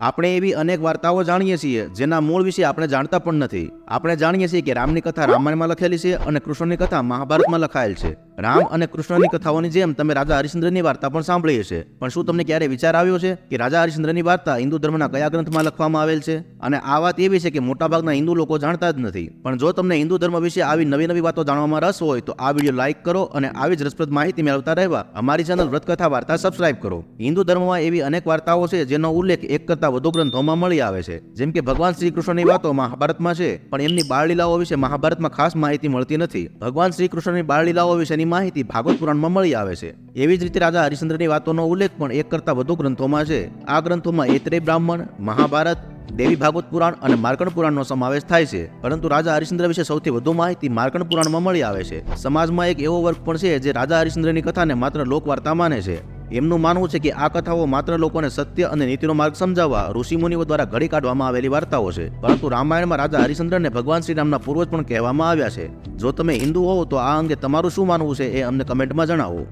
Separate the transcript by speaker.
Speaker 1: આપણે એવી અનેક વાર્તાઓ જાણીએ છીએ, જેના મૂળ વિશે આપણે જાણતા પણ નથી. આપણે જાણીએ છીએ કે રામની કથા રામાયણમાં લખેલી છે અને કૃષ્ણની કથા મહાભારતમાં લખાયેલ છે. રામ અને કૃષ્ણની કથાઓની જેમ તમે રાજા હરિશ્ચંદ્રની વાર્તા પણ સાંભળી હશે. પણ શું તમને ક્યારે વિચાર આવ્યો છે કે રાજા હરિશ્ચંદ્રની વાર્તા હિન્દુ ધર્મના કયા ગ્રંથમાં લખવામાં આવેલ છે? અને આ વાત એવી છે કે મોટાભાગના હિન્દુ લોકો જાણતા જ નથી. પણ જો તમને હિન્દુ ધર્મ વિશે આવી નવી નવી વાતો જાણવામાં રસ હોય, તો આ વીડિયો લાઇક કરો અને આવી જ રસપ્રદ માહિતી મેળવતા રહેવા અમારી ચેનલ વ્રતકથા વાર્તા સબસ્ક્રાઇબ કરો. હિન્દુ ધર્મમાં એવી અનેક વાર્તાઓ છે, જેનો ઉલ્લેખ એક કરતા વધુ ગ્રંથોમાં મળી આવે છે. જેમ કે ભગવાન શ્રી કૃષ્ણની વાતો મહાભારતમાં છે, પણ એમની બાળલીલાઓ વિશે મહાભારતમાં ખાસ માહિતી મળતી નથી. ભગવાન શ્રી કૃષ્ણની બાળલીલાઓ વિશેની માહિતી ભાગવત પુરાણમાં મળી આવે છે. એવી જ રીતે રાજા હરિશ્ચંદ્રની વાતોનો ઉલ્લેખ પણ એક કરતા વધુ ગ્રંથોમાં છે. આ ગ્રંથોમાં એત્રેય બ્રાહ્મણ, મહાભારત, દેવી ભાગવત પુરાણ અને માર્કણ પુરાણનો સમાવેશ થાય છે. પરંતુ રાજા હરિશ્ચંદ્ર વિશે સૌથી વધુ માહિતી માર્કણ પુરાણમાં મળી આવે છે. સમાજમાં એક એવો વર્ગ પણ છે જે રાજા હરિશ્ચંદ્રની કથાને માત્ર લોકવાર્તા માને છે. એમનું માનવું છે કે આ કથાઓ માત્ર લોકોને સત્ય અને નીતિનો માર્ગ સમજાવવા ઋષિમુનિઓ દ્વારા ઘડી કાઢવામાં આવેલી વાર્તાઓ છે. પરંતુ રામાયણમાં રાજા હરિશ્ચંદ્રને ભગવાન શ્રીરામના પૂર્વજ પણ કહેવામાં આવ્યા છે. જો તમે હિન્દુ હોવ તો આ અંગે તમારું શું માનવું છે એ અમને કમેન્ટમાં જણાવો.